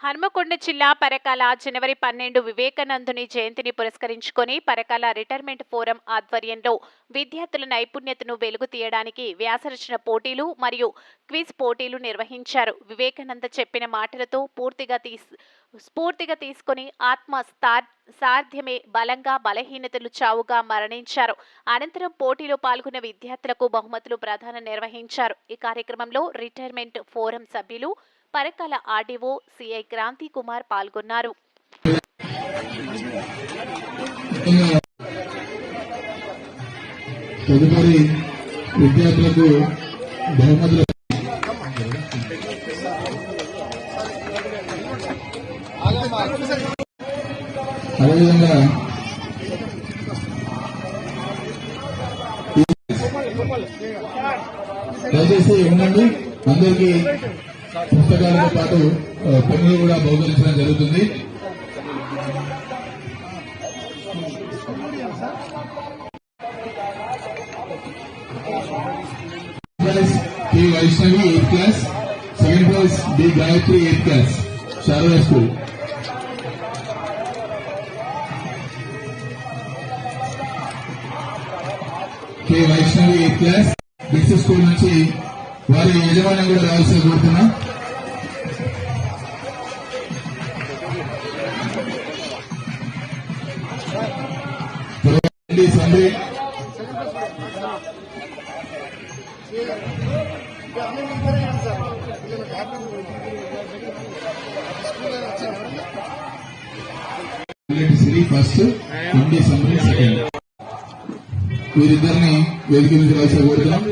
హన్మకొండ జిల్లా పరకాల జనవరి పన్నెండు వివేకానందుని జయంతిని పురస్కరించుకొని పరకాల రిటైర్మెంట్ ఫోరం ఆధ్వర్యంలో విద్యార్థుల నైపుణ్యతను వెలుగు తీయడానికి వ్యాసరచన పోటీలు మరియు క్విజ్ పోటీలు నిర్వహించారు. వివేకానంద చెప్పిన మాటలతో పూర్తిగా తీస్ స్ఫూర్తిగా తీసుకొని ఆత్మ సార్థ్యమే సాధ్యమే బలంగా బలహీనతలు చావుగా మరణించారు. అనంతరం పోటీలో పాల్గొన్న విద్యార్థులకు బహుమతులు ప్రధాన నిర్వహించారు. ఈ కార్యక్రమంలో రిటైర్మెంట్ ఫోరం సభ్యులు పరకాల ఆర్డీఓ సిఐ క్రాంతి కుమార్ పాల్గొన్నారు. తదుపరి విద్యార్థులకు బహుమతులు అదేవిధంగా దయచేసి ఉండండి అందరికీ పుస్తకాలతో పాటు ఆ, పెన్నులు కూడా బహుకరించడం జరుగుతుంది. Prize Vaishnavi eighth class second prize D Gayatri eighth class Sharada school K Vaishnavi eighth class BITS school నుంచి వారి యజమాని కూడా రావాల్సి కోరుతున్నా. తర్వాత శ్రీ ఫస్ట్ ఎండి సెకండ్. వీరిద్దరిని వేదిక మీద రావాల్సి కోరుతున్నాం.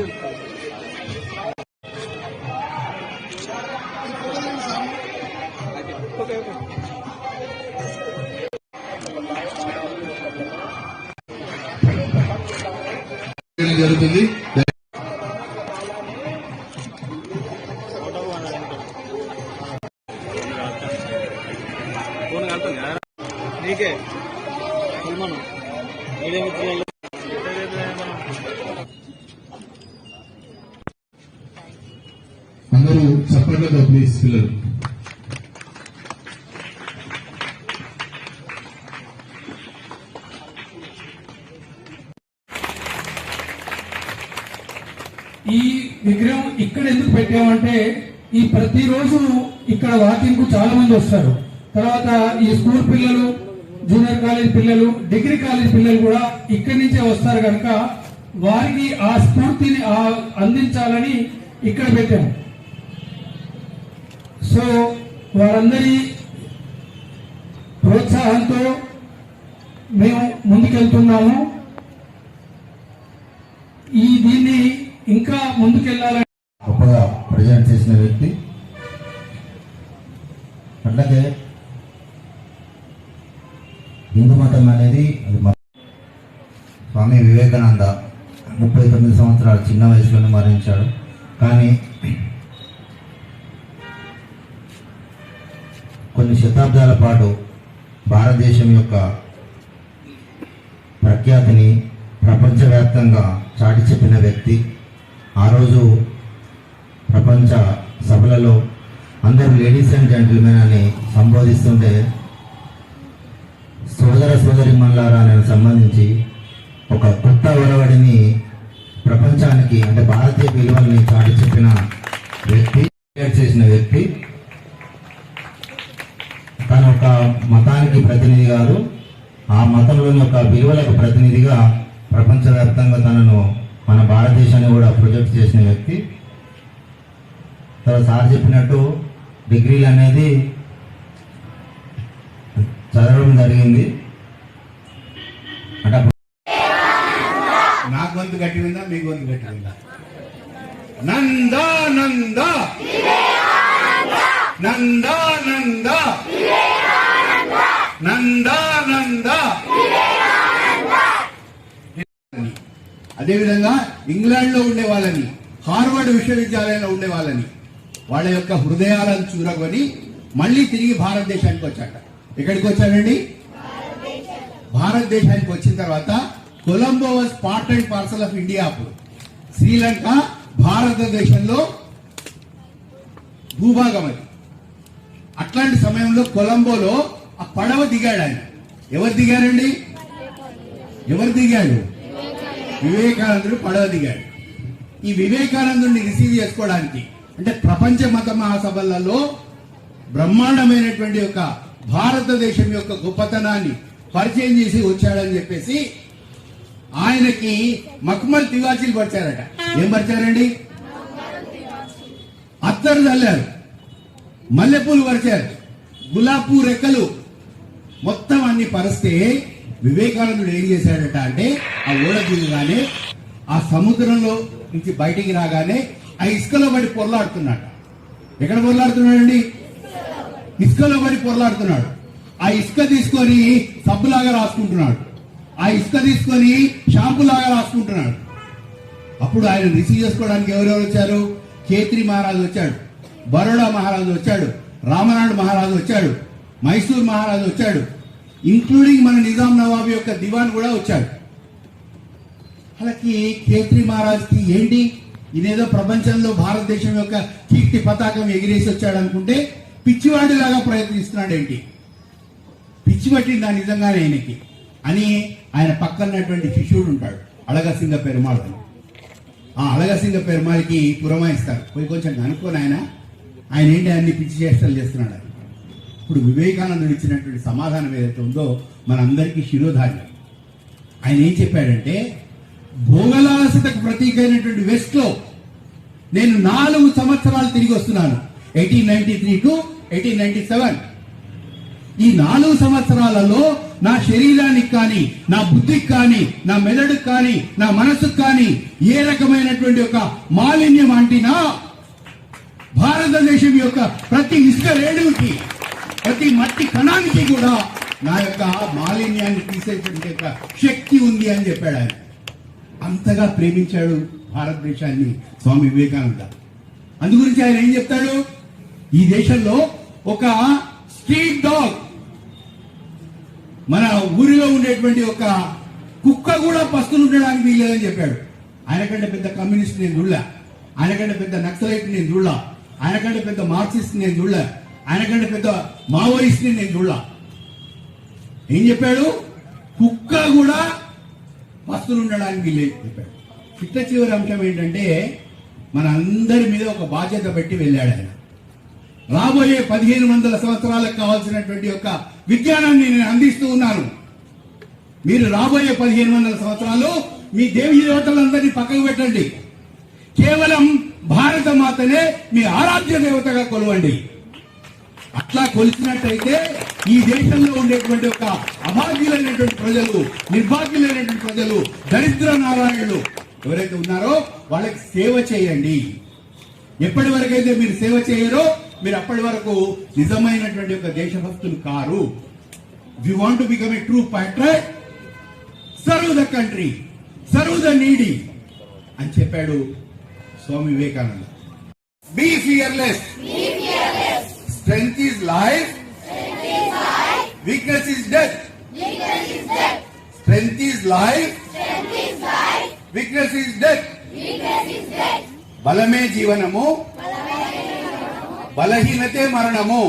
జరుగుతుంది. ఫోన్ నీకే. సల్మాను మీడియా మిత్రులు ప్లీజ్ పిల్లలు ఈ విగ్రహం ఇక్కడ ఎందుకు పెట్టామంటే ఈ ప్రతిరోజు ఇక్కడ వాకింగ్కు చాలా మంది వస్తారు. తర్వాత ఈ స్కూల్ పిల్లలు జూనియర్ కాలేజ్ పిల్లలు డిగ్రీ కాలేజ్ పిల్లలు కూడా ఇక్కడి నుంచే వస్తారు కనుక వారికి ఆ స్ఫూర్తిని అందించాలని ఇక్కడ పెట్టాము. సో వారందరి ప్రోత్సాహంతో మేము ముందుకెళ్తున్నాము. ఈ దీన్ని ఇంకా ముందుకెళ్ళాలని గొప్పగా ప్రజెంట్ చేసిన వ్యక్తి. అట్లాగే హిందూ మతం అనేది స్వామి వివేకానంద ముప్పై తొమ్మిది సంవత్సరాలు చిన్న వయసులోనే మరణించాడు. కానీ కొన్ని శతాబ్దాల పాటు భారతదేశం యొక్క ప్రఖ్యాతిని ప్రపంచవ్యాప్తంగా చాటి చెప్పిన వ్యక్తి. ఆ రోజు ప్రపంచ సభలలో అందరూ లేడీస్ అండ్ జెంటిల్మెన్ అని సంబోధిస్తుంటే సోదర సోదరి మల్లారా అని సంబంధించి ఒక కొత్త ఒరవడిని ప్రపంచానికి అంటే భారతీయ విలువల్ని చాటి చెప్పిన వ్యక్తి క్రియేట్ చేసిన వ్యక్తి మతానికి ప్రతినిధి కాదు ఆ మతంలోని ఒక విలువలకు ప్రతినిధిగా ప్రపంచవ్యాప్తంగా తనను మన భారతదేశాన్ని కూడా ప్రొజెక్ట్ చేసిన వ్యక్తి. తర్వాత సార్ చెప్పినట్టు డిగ్రీలు అనేది చదవడం జరిగింది అంటే అప్పుడు నా గొంతు గట్టి ఉందా మీ గొంతు గట్టి ఉందా నందా నందా నందా నందా నందా నందా. అదేవిధంగా ఇంగ్లాండ్లో ఉండే వాళ్ళని హార్వర్డ్ విశ్వవిద్యాలయంలో ఉండే వాళ్ళని వాళ్ళ యొక్క హృదయాలను చూరగొని మళ్ళీ తిరిగి భారతదేశానికి వచ్చాట. ఎక్కడికి వచ్చాడండి భారతదేశానికి వచ్చిన తర్వాత Colombo was part and parcel of India అప్పుడు. శ్రీలంక భారతదేశంలో భూభాగం అది. అట్లాంటి సమయంలో కొలంబోలో ఆ పడవ దిగాడు ఆయన. ఎవరు దిగారండి? ఎవరు దిగాడు? వివేకానందుడు పడవ దిగాడు. ఈ వివేకానందుడిని రిసీవ్ చేసుకోవడానికి అంటే ప్రపంచ మత మహాసభలలో బ్రహ్మాండమైనటువంటి యొక్క భారతదేశం యొక్క గొప్పతనాన్ని పరిచయం చేసి వచ్చాడని చెప్పేసి ఆయనకి మక్మల్ తివాచీలు పరిచారట. ఏం పరిచారండి? అత్తరు చల్లారు మల్లెపూలు పరిచారు. గులాబ్ పూ రెక్కలు మొత్తం అన్ని పరిస్తే వివేకానందుడు ఏం చేశాడట అంటే ఆ ఓడ దిగగానే ఆ సముద్రంలో నుంచి బయటికి రాగానే ఆ ఇసుకలో పడి పొరలాడుతున్నాడు. ఎక్కడ పొరలాడుతున్నాడండి? ఇసుకలో పడి పొరలాడుతున్నాడు. ఆ ఇసుక తీసుకొని సబ్బులాగా రాసుకుంటున్నాడు. ఆ ఇసుక తీసుకొని షాంపూ లాగా రాసుకుంటున్నాడు. అప్పుడు ఆయన రిసీవ్ చేసుకోవడానికి ఎవరెవరు వచ్చారు? కేత్రి మహారాజు వచ్చాడు. బరోడా మహారాజు వచ్చాడు. రామనాడు మహారాజు వచ్చాడు. మైసూర్ మహారాజు వచ్చాడు. ఇంక్లూడింగ్ మన నిజాం నవాబ్ యొక్క దివాన్ కూడా వచ్చాడు. అలాకి కేత్రి మహారాజ్కి ఏంటి? ఇదేదో ప్రపంచంలో భారతదేశం యొక్క కీర్తి పతాకం ఎగిరేసి వచ్చాడు అనుకుంటే పిచ్చివాడిలాగా ప్రయత్నిస్తున్నాడు ఏంటి? పిచ్చి పట్టిందా నిజంగానే ఆయనకి? అని ఆయన పక్కనటువంటి శిష్యుడు ఉంటాడు. అళగసింగ పెరుమాళ్ అని. ఆ అళగసింగ పెరుమాళకి పురమాయిస్తారు. పోయి కొంచెం కనుక్కొని ఆయన. ఆయన ఏంటి అన్ని పిచ్చి చేష్టలు చేస్తున్నాడు? ఇప్పుడు వివేకానందుడు ఇచ్చినటువంటి సమాధానం ఏదైతే ఉందో మనందరికీ శిరోధార్యం. ఆయన ఏం చెప్పాడంటే భోగలాసతకు ప్రతీక అయినటువంటి వెస్ట్లో నేను నాలుగు సంవత్సరాలు తిరిగి వస్తున్నాను. Eighteen ninety three to eighteen ninety seven. ఈ నాలుగు సంవత్సరాలలో నా శరీరానికి కానీ నా బుద్ధికి కానీ నా మెదడుకు కానీ నా మనసుకు కానీ ఏ రకమైనటువంటి ఒక మాలిన్యం అంటినా భారతదేశం యొక్క ప్రతి ఇసుక రేణువుకి ప్రతి మట్టి కణానికి కూడా నా యొక్క మాలిన్యాన్ని తీసేటువంటి యొక్క శక్తి ఉంది అని చెప్పాడు ఆయన. అంతగా ప్రేమించాడు భారతదేశాన్ని స్వామి వివేకానంద. అందు గురించి ఆయన ఏం చెప్తాడు? ఈ దేశంలో ఒక స్ట్రీట్ డాగ్ మన ఊరిలో ఉండేటువంటి ఒక కుక్క కూడా పస్తులు ఉండడానికి వీల్లేదని చెప్పాడు. ఆయనకంటే పెద్ద కమ్యూనిస్ట్ నేను చూడలే. ఆయనకంటే పెద్ద నక్సలైట్ నేను చూడలా. ఆయనకంటే పెద్ద మార్క్సిస్ట్ నేను చూడలే. ఆయనకంటే పెద్ద మావోయిస్ట్ని నేను చూడలా. ఏం చెప్పాడు? కుక్క కూడా పస్తులు ఉండడానికి లేదు చెప్పాడు? చిట్ట చివరి అంశం ఏంటంటే మన అందరి మీద ఒక బాధ్యత పెట్టి వెళ్ళాడు ఆయన. రాబోయే పదిహేను వందల సంవత్సరాలకు కావాల్సినటువంటి యొక్క విజ్ఞానాన్ని నేను అందిస్తూ ఉన్నాను. మీరు రాబోయే పదిహేను వందల సంవత్సరాలు మీ దేవి దేవతలందరినీ పక్కకు పెట్టండి. కేవలం భారత మాతనే మీ ఆరాధ్య దేవతగా కొలవండి. అట్లా కొలిచినట్టయితే ఈ దేశంలో ఉండేటువంటి ఒక అభాగ్యులైనటువంటి ప్రజలు నిర్భాగ్యులైనటువంటి ప్రజలు దరిద్ర నారాయణులు ఎవరైతే ఉన్నారో వాళ్ళకి సేవ చేయండి. ఎప్పటి వరకైతే మీరు సేవ చేయరో మీరు అప్పటి వరకు నిజమైనటువంటి ఒక దేశభక్తులు car. You want to become a true patriot serve the country serve the needy అని చెప్పాడు Swami Vivekananda. Be fearless strength is life weakness is death strength is life weakness is death బలమే జీవనము బలహీనతే మరణము